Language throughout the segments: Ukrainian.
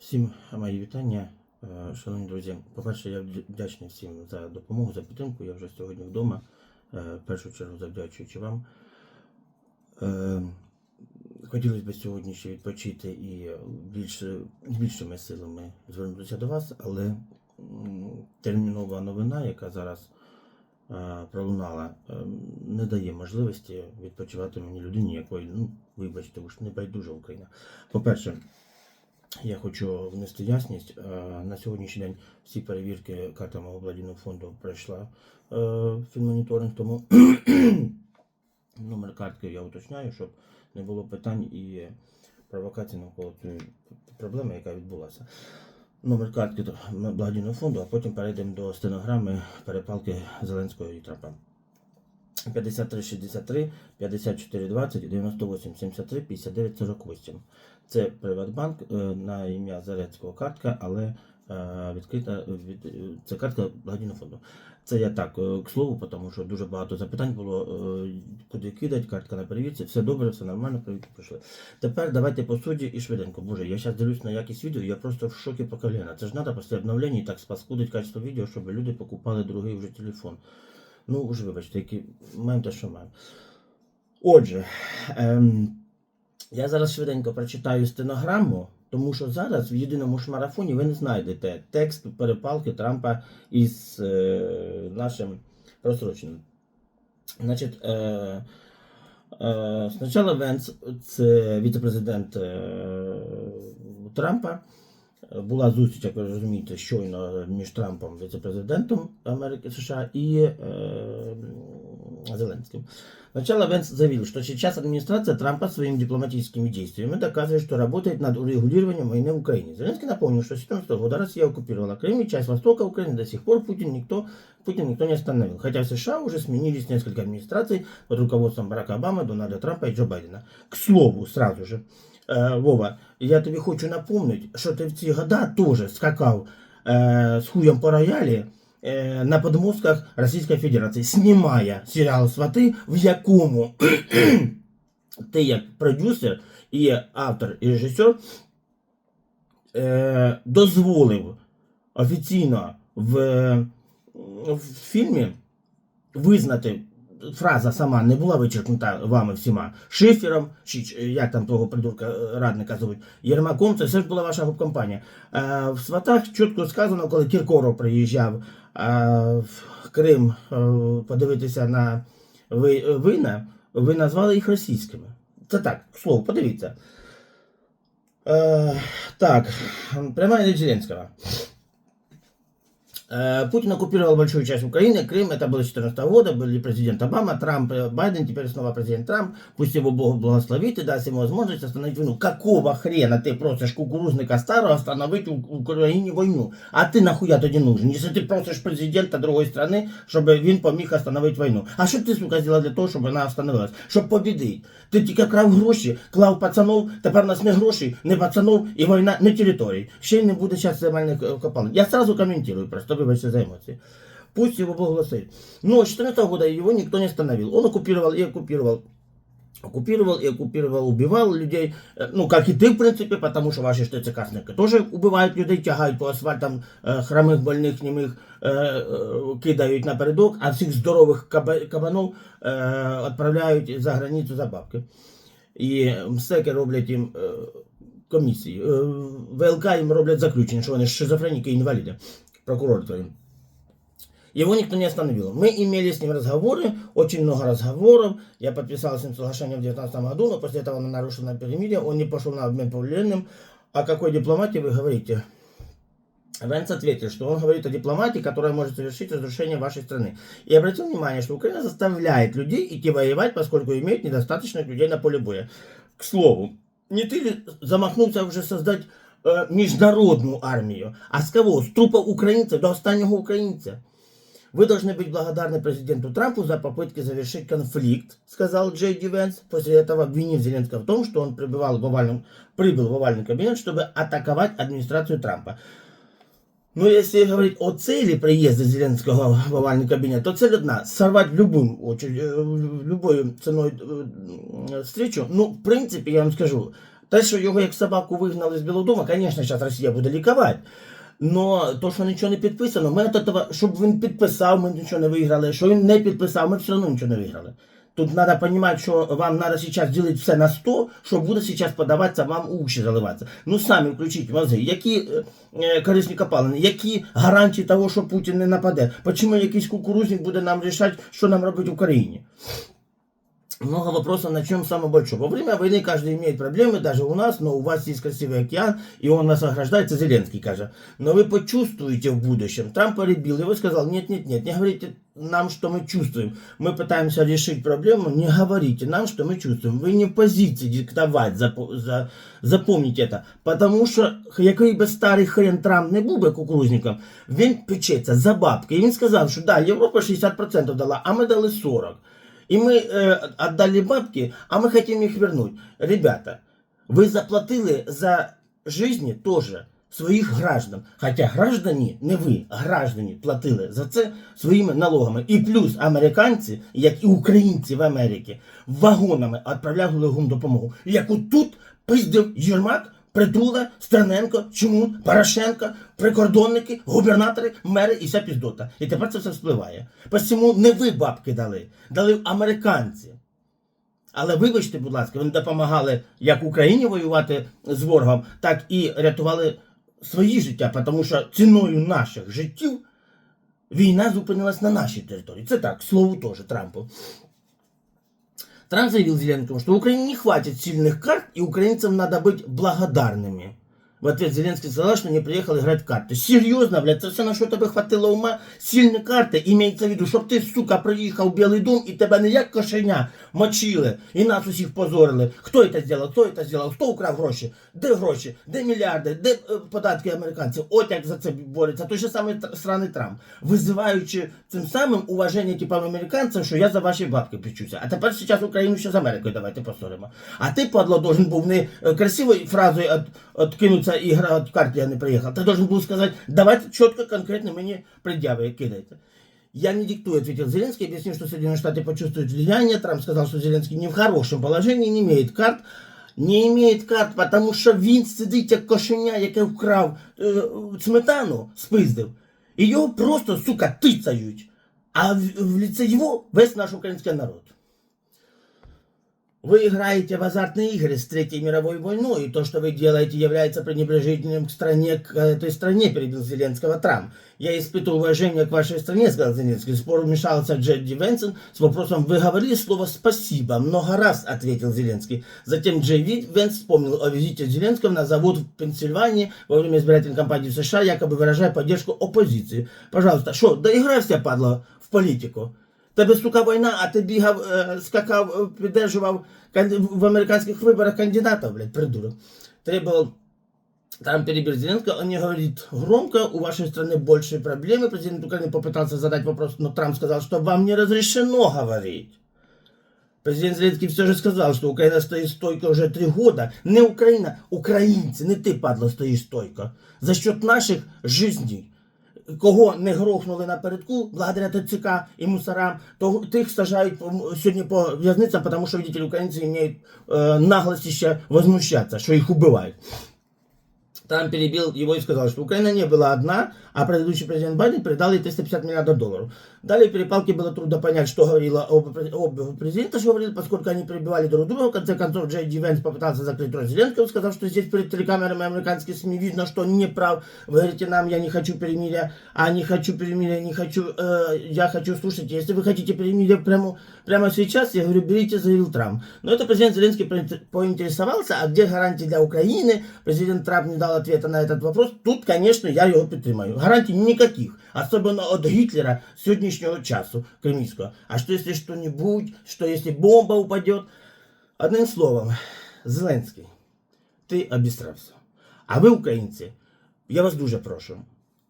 Всім мої вітання, Е, шановні друзі. По-перше, я вдячний всім за допомогу, за підтримку. Я вже сьогодні вдома, е, в першу чергу завдячуючи вам. Е, Хотілося б сьогодні ще відпочити і більше, з більшими силами звернутися до вас, але термінова новина, яка зараз пролунала, не дає можливості відпочивати мені людині, якої, ну, вибачте, уж не байдужа Україна. По-перше, я хочу внести ясність. Е, На сьогоднішній день всі перевірки карта мого фонду пройшла е, фінмоніторинг, тому номер картки я уточняю, щоб не було питань і провокацій навколо цієї проблеми, яка відбулася. Номер картки благодійного фонду, а потім перейдемо до стенограми перепалки Зеленського і Трампа. 5363, 5420, 98 73, 59 48. Це Приватбанк е, на ім'я Зарецького картка, але е, відкрита від, це картка благодійного фонду. Це я так, е, к слову, тому що дуже багато запитань було, куди кидати, картка на перевірці. Все добре, все нормально, перевірки пройшли. Тепер давайте по суді і швиденько. Боже, я зараз дивлюсь на якість відео, я просто в шокі по коліна. Це ж треба після обновлення і так спаскудить качество відео, щоб люди покупали другий вже телефон. Ну, уже вибачте, які маємо те, що маємо. Отже, ем, я зараз швиденько прочитаю стенограму, тому що зараз в єдиному ж марафоні ви не знайдете текст перепалки Трампа із е, нашим просроченим. Значить, е, е, спочатку Венс, це віце-президент е, Трампа. Була зустріч, як ви розумієте, щойно між Трампом, віце-президентом Америки США і э, э, Зеленским. Сначала Венс заявил, что сейчас администрация Трампа своими дипломатическими действиями доказывает, что работает над урегулированием войны в Украине. Зеленский напомнил, что с 2014 года Россия оккупировала Крым и часть востока Украины. До сих пор Путин никто, Путин никто не остановил. Хотя в США уже сменились несколько администраций под руководством Барака Обамы, Дональда Трампа и Джо Байдена. К слову, сразу же, Е, Вова, я тобі хочу напомнити, що ти в ці года теж скакав е, з хуєм по роялі е, на подмостках Російської Федерації, знімає серіал Свати, в якому ти як продюсер і автор і режисер е, дозволив офіційно в, в фільмі визнати фраза сама не була вичеркнута вами всіма шифером, чи як там того придурка е, радника зовуть, Єрмаком, це все ж була ваша компанія. Е, в сватах чітко сказано, коли Кіркоров приїжджав е, в Крим подивитися на ви- вина, ви назвали їх російськими. Це так, к слову, подивіться. Так, Зеленского. Э, Путин оккупировал большую часть Украины, Крым, это было с 2014 года, были президент Обама, Трамп, э, Байден, теперь снова президент Трамп, пусть его Бог благословит и даст ему возможность остановить войну. Какого хрена ты просишь кукурузника старого остановить у у Украине войну? А ты нахуя тоді нужен? Если ты просишь президента другой страны, чтобы він поміг остановить войну. А що ти, сука, зробила для того, щоб вона остановилась? Щоб побідити. Ти тільки крав гроші, клав пацанов, тепер у нас не гроші, не пацанов і війна не території. Ще й не буде зараз земельних е, копалин. Я сразу комментирую просто, вибачте за эмоции. Пусть его Бог благословит. Но с 14 года его никто не остановил. Он оккупировал и оккупировал оккупировал и оккупировал, убивал людей, Э, ну, как и ты, в принципе, потому что ваши ТЦКшники тоже убивают людей, тягають по асфальтам е, хромих, больних, німих, е, е, кидають напередок, а всіх здорових каба- кабанов е, відправляють за границю за бабки. І МСЕКи роблять їм е, комісії. Е, ВЛК їм роблять заключення, що вони шизофреніки і інваліди. Прокурор твоїм. Его никто не остановил. Мы имели с ним разговоры, очень много разговоров. Я подписал с ним соглашение в 2019 году, но после этого он нарушил на перемирие, он не пошел на обмен пленным. О какой дипломатии вы говорите? Венс ответил, что он говорит о дипломатии, которая может совершить разрушение вашей страны. И обратил внимание, что Украина заставляет людей идти воевать, поскольку имеет недостаточно людей на поле боя. К слову, не ты ли замахнулся уже создать э, международную армию? А с кого? С трупа украинцев до останнего украинца. Вы должны быть благодарны президенту Трампу за попытки завершить конфликт, сказал Джей Ди Венс, после этого обвинив Зеленского в том, что он прибывал в овальном, прибыл в овальный кабинет, чтобы атаковать администрацию Трампа. Ну, если говорить о цели приезда Зеленского в овальный кабинет, то цель одна – сорвать любым, очень, э, любой ценой э, встречу. Ну, в принципе, я вам скажу, те, що його як собаку вигнали з Білого Дому, звісно, зараз Росія буде лікувати. Но то, що нічого не підписано, ми від того, щоб він підписав, ми нічого не виграли. Що він не підписав, ми все одно нічого не виграли. Тут треба розуміти, що вам треба зараз ділити все на 100, що буде зараз подаватися, вам уші заливатися. Ну самі включіть мозги, які е, е, корисні копалини, які гарантії того, що Путін не нападе. Чому якийсь кукурузник буде нам рішати, що нам робити в Україні? много вопросов, начнем с самого большого. Во время войны каждый имеет проблемы, даже у нас, но у вас есть красивый океан, и он нас ограждает, это Зеленский, кажется. Но вы почувствуете в будущем. Трамп перебил его и сказал, нет, нет, нет, не говорите нам, что мы чувствуем. Мы пытаемся решить проблему, не говорите нам, что мы чувствуем. Вы не в позиции диктовать, запо- за- запомните это. Потому що, який би старий хрен Трамп не був би кукурузником, він печеться за бабки. І він сказав, що да, Європа 60% дала, а ми дали 40%. И мы э, отдали бабки, а мы хотим их вернуть. Ребята, вы заплатили за жизни тоже своїх граждан. Хоча граждані, не ви, а граждані платили за це своїми налогами. І плюс американці, як і українці в Америці, вагонами відправляли гумдопомогу. Яку тут пиздив Єрмак, Притула, Стерненко, Чмут, Порошенко, прикордонники, губернатори, мери і вся піздота. І тепер це все вспливає. Посему не ви бабки дали, дали американці. Але вибачте, будь ласка, вони допомагали як Україні воювати з ворогом, так і рятували свої життя, тому що ціною наших життів війна зупинилась на нашій території. Це так, к слову теж Трампу. Трамп заявил Зеленскому, что Украине не хватит сильных карт, и украинцам надо быть благодарными. В ответ Зеленский сказал, что не приехал играть в карты. Серьезно, блядь, це все на що тебе хватило ума? Сильні карти, імеється в виду, щоб ти, сука, приїхав в Білий дом і тебе не як кошеня мочили і нас усіх позорили. Хто це зробив? Хто це зробив? Хто украв гроші? Де гроші? Де мільярди? Де е, податки американців? От як за це бореться. Той же самий сраний Трамп. Визиваючи цим самим уваження типу американцям, що я за ваші бабки печуся. А тепер зараз Україну ще з Америкою давайте посоримо. А ти, падло, должен був не е, красивою фразою от, откинуться і гра от карті я не приїхав. Ти должен був сказати, давайте чітко, конкретно мені пред'яви кидайте. Я не диктую, ответил Зеленский, объяснил, что Соединенные Штаты почувствуют влияние. Трамп сказал, что Зеленский не в хорошем положении, не имеет карт. Не имеет карт, потому що він сидить як кошеня, яке вкрав е, сметану, спиздив. І його просто, сука, тицають. А в, в лице его весь наш український народ. Вы играете в азартные игры с Третьей мировой войной, и то, что вы делаете, является пренебрежительным к стране, к этой стране, перебил Зеленского Трамп. Я испытываю уважение к вашей стране, сказал Зеленский. Спор вмешался Джедди Венсон с вопросом «Вы говорили слово «спасибо»?» Много раз, ответил Зеленский. Затем Джей Венс вспомнил о визите Зеленского на завод в Пенсильвании во время избирательной кампании в США, якобы выражая поддержку оппозиции. Пожалуйста, что, доиграйся, падла, в политику. Тебе, сука, війна, а ти бігав, е, скакав, е, піддержував канди- в американських виборах кандидатів, блядь, придурок. Треба там перебил Зеленского, он не говорит громко, у вашей страны большие проблемы. Президент Украины попытался задать вопрос, но Трамп сказал, что вам не разрешено говорить. Президент Зеленский все же сказал, что Украина стоит стойко уже три года. Не Украина, украинцы, не ты, падла, стоишь стойко. За счет наших жизней. Кого не грохнули напередку, благодаря ТЦК і мусорам, то тих сажають сьогодні по в'язницям, тому що, видите, українці мають е, наглості ще возмущатися, що їх убивають. Трамп перебил его и сказал, что Украина не была одна, а предыдущий президент Байден передал ей 350 миллиардов долларов. Далее в перепалке было трудно понять, что говорила об, об президента, что говорил, поскольку они перебивали друг друга. В конце концов, Джей Ди Венс попытался закрыть рот Зеленского, сказав, что здесь перед телекамерами американских СМИ видно, что он не прав. Вы говорите нам, я не хочу перемирия, а не хочу перемирия, не хочу, э, я хочу, слушайте, если вы хотите перемирия прямо, прямо сейчас, я говорю, берите, заявил Трамп. Но это президент Зеленский поинте- поинтересовался, а где гарантии для Украины? Президент Трамп не дал ответа на этот вопрос. Тут, конечно, я его підтримаю. Гарантий никаких, особенно от Гитлера сегодняшнего часу кремльского. А что если что-нибудь, что если бомба упадет? Одним словом, Зеленський, ти обістрався. А ви, українці, я вас дуже прошу.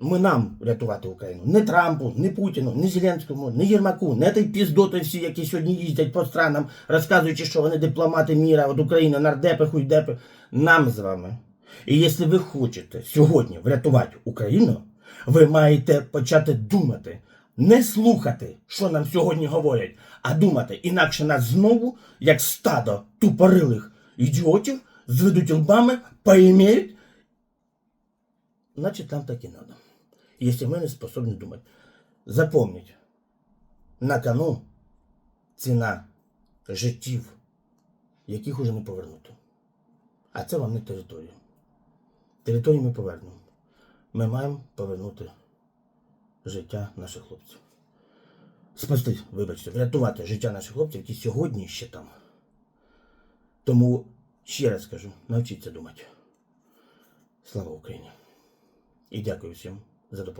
Ми нам рятувати Україну. Не Трампу, не Путіну, не Зеленському, не Єрмаку, не той піздоти всі, які сьогодні їздять по странам, розказуючи, що вони дипломати міра від України, нардепи, хуйдепи. Нам з вами. І якщо ви хочете сьогодні врятувати Україну, ви маєте почати думати, не слухати, що нам сьогодні говорять, а думати, інакше нас знову, як стадо тупорилих ідіотів, зведуть лбами, поимеют, значит, нам так и надо. Если мы не способны думать. Запомніть, на кону ціна життів, яких уже не повернути. А це вам не територія. Територію ми повернемо. Ми маємо повернути життя наших хлопців. Спасти, вибачте, врятувати життя наших хлопців, які сьогодні ще там. Тому ще раз кажу, навчіться думати. Слава Україні! І дякую всім за допомогу.